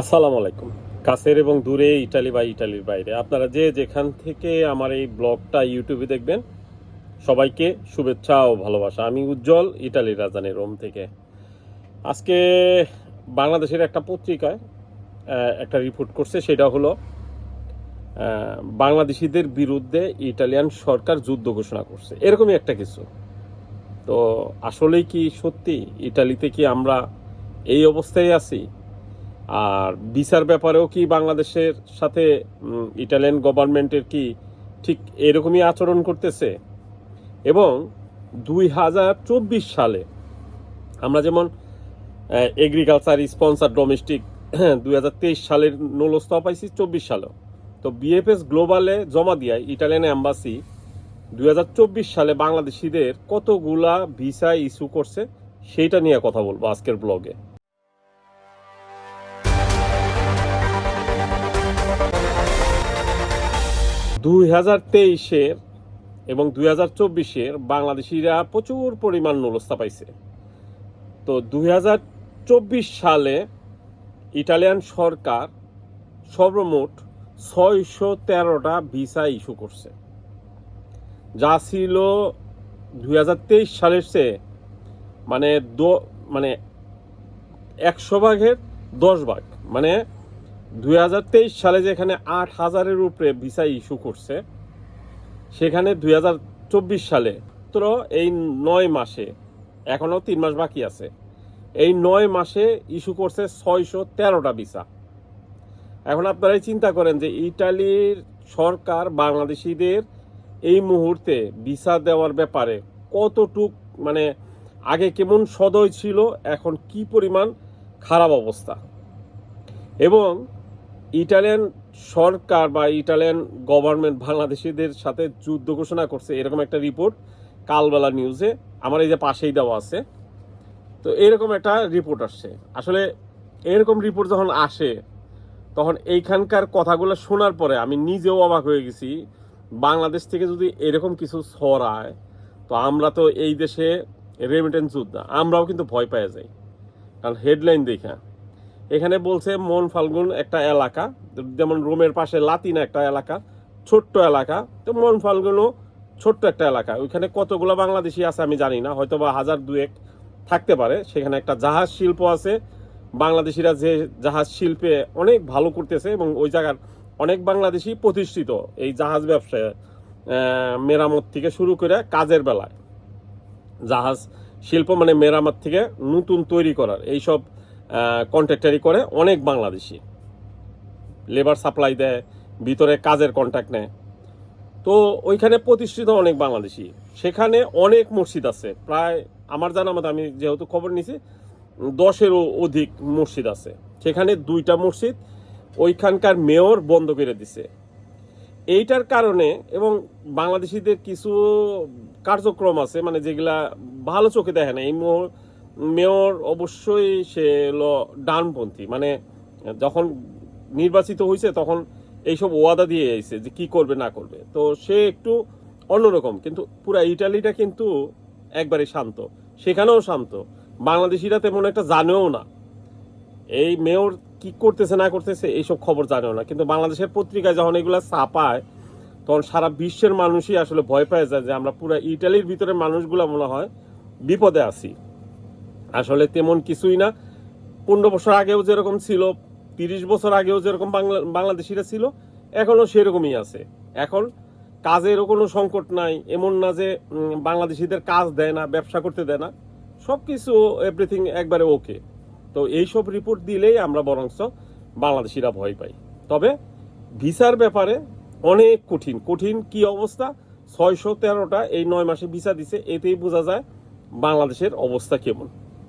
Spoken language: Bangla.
আসসালামু আলাইকুম। কাছের এবং দূরে ইটালি বা ইটালির বাইরে। আপনারা যে যেখান থেকে আমার এই ব্লগটা, ইউটিউবে দেখবেন, সবাইকে শুভেচ্ছা ও ভালোবাসা। আমি উজ্জ্বল, ইটালির রাজধানী রোম থেকে। আজকে বাংলাদেশের একটা পত্রিকায় একটা রিপোর্ট করছে, সেটা হলো বাংলাদেশিদের বিরুদ্ধে ইটালিয়ান সরকার যুদ্ধ ঘোষণা করছে। এরকমই একটা কিছু। তো আসলেই কি সত্যি? ইটালিতে কি আমরা এই অবস্থায় আছি? আর বিচার ব্যাপারেও কি বাংলাদেশের সাথে ইটালিয়ান গভর্নমেন্টের কি ঠিক এরকমই আচরণ করতেছে? এবং দুই হাজার চব্বিশ সালে আমরা যেমন এগ্রিকালচার স্পন্সার ডোমেস্টিক দুই হাজার তেইশ সালের নূলস্থা পাইছি চব্বিশ সালেও। তো বিএফএস গ্লোবালে জমা দিয়ে ইটালিয়ান অ্যাম্বাসি দুই হাজার চব্বিশ সালে বাংলাদেশিদের কতগুলা ভিসা ইস্যু করছে, সেইটা নিয়ে কথা বলব আজকের ব্লগে দুই হাজার তেইশের এবং দুই হাজার চব্বিশের বাংলাদেশিরা প্রচুর পরিমাণ নুলস্থা পাইছে। তো দুই হাজার চব্বিশ সালে ইটালিয়ান সরকার সর্বমোট ছয়শো তেরোটা ভিসা ইস্যু করছে। যা ছিল দুই হাজার তেইশ সালের চেয়ে মানে দো মানে একশো ভাগের দশ ভাগ। মানে দুই হাজার তেইশ সালে যেখানে আট হাজারের উপরে ভিসা ইস্যু করছে, সেখানে দুই হাজার চব্বিশ সালে মাত্র এই নয় মাসে, এখনও তিন মাস বাকি আছে, এই নয় মাসে ইস্যু করছে ছয়শো তেরোটা ভিসা। এখন আপনারাই চিন্তা করেন যে ইটালির সরকার বাংলাদেশিদের এই মুহূর্তে ভিসা দেওয়ার ব্যাপারে কতটুক মানে আগে কেমন সদয় ছিল, এখন কি পরিমাণ খারাপ অবস্থা। এবং ইটালিয়ান সরকার বা ইটালিয়ান গভর্নমেন্ট বাংলাদেশিদের সাথে যুদ্ধ ঘোষণা করছে, এরকম একটা রিপোর্ট কালবেলা নিউজে আমার এই যে পাশেই দেওয়া আছে। তো এরকম একটা রিপোর্ট আসছে। আসলে এরকম রিপোর্ট যখন আসে, তখন এইখানকার কথাগুলো শোনার পরে আমি নিজেও অবাক হয়ে গেছি। বাংলাদেশ থেকে যদি এরকম কিছু ছড়ায়, তো আমরা তো এই দেশে রেমিটেন্স যোদ্ধা, আমরাও কিন্তু ভয় পেয়ে যাই। কারণ হেডলাইন দেখা। এখানে বলছে মন ফাল্গুন একটা এলাকা, যেমন রোমের পাশে লাতিন একটা এলাকা, ছোট্ট এলাকা। তো মন ফাল্গুনও ছোট্ট একটা এলাকা। ওইখানে কতগুলো বাংলাদেশি আছে আমি জানি না হয়তো বা হাজার দুয়েক থাকতে পারে। সেখানে একটা জাহাজ শিল্প আছে। বাংলাদেশিরা যে জাহাজ শিল্পে অনেক ভালো করতেছে এবং ওই জায়গার অনেক বাংলাদেশি প্রতিষ্ঠিত এই জাহাজ ব্যবসায় মেরামত থেকে শুরু করে কাজের বেলায়। জাহাজ শিল্প মানে মেরামত থেকে নতুন তৈরি করার। এইসব কন্ট্রাক্টারি করে অনেক বাংলাদেশি। লেবার সাপ্লাই দেয়, ভিতরে কাজের কন্ট্যাক্ট নেয়। তো ওইখানে প্রতিষ্ঠিত অনেক বাংলাদেশি। সেখানে অনেক মসজিদ আছে। প্রায় আমার জানা মতো আমি যেহেতু খবর নিছি, দশেরও অধিক মসজিদ আছে। সেখানে দুইটা মসজিদ ওইখানকার মেয়র বন্ধ করে দিছে। এইটার কারণে এবং বাংলাদেশিদের কিছু কার্যক্রম আছে মানে যেগুলা ভালো চোখে দেখে না। এই মো- মেয়র অবশ্যই সে হলো ডানপন্থী। মানে যখন নির্বাচিত হয়েছে তখন এইসব ওয়াদা দিয়ে এসেছে যে কি করবে, না করবে। তো সে একটু অন্যরকম, কিন্তু পুরা ইটালিটা কিন্তু একবারে শান্ত। সেখানেও শান্ত। বাংলাদেশিরা তেমন একটা জানেও না। এই মেয়র কি করতেছে, না করতেছে, এইসব খবর জানেও না। কিন্তু বাংলাদেশের পত্রিকায় যখন এগুলো ছাপায়, তখন সারা বিশ্বের মানুষই আসলে ভয় পায় যায় যে আমরা পুরো ইটালির ভিতরে মানুষগুলো মনে হয় বিপদে আছি। আসলে তেমন কিছুই না। পনেরো বছর আগেও যেরকম ছিল, তিরিশ বছর আগেও যেরকম বাংলা বাংলাদেশিরা ছিল এখনও সেরকমই আছে। এখন কাজেরও কোনো সংকট নাই, এমন না যে বাংলাদেশিদের কাজ দেয় না, ব্যবসা করতে দেয় না। সব কিছু এভরিথিং একবারে ওকে তো এইসব রিপোর্ট দিলেই আমরা বরঞ্চ বাংলাদেশিরা ভয় পাই। তবে ভিসার ব্যাপারে অনেক কঠিন। কঠিন কি অবস্থা? ছয়শো তেরোটা এই নয় মাসে ভিসা দিছে, এতেই বোঝা যায় বাংলাদেশের অবস্থা কেমন।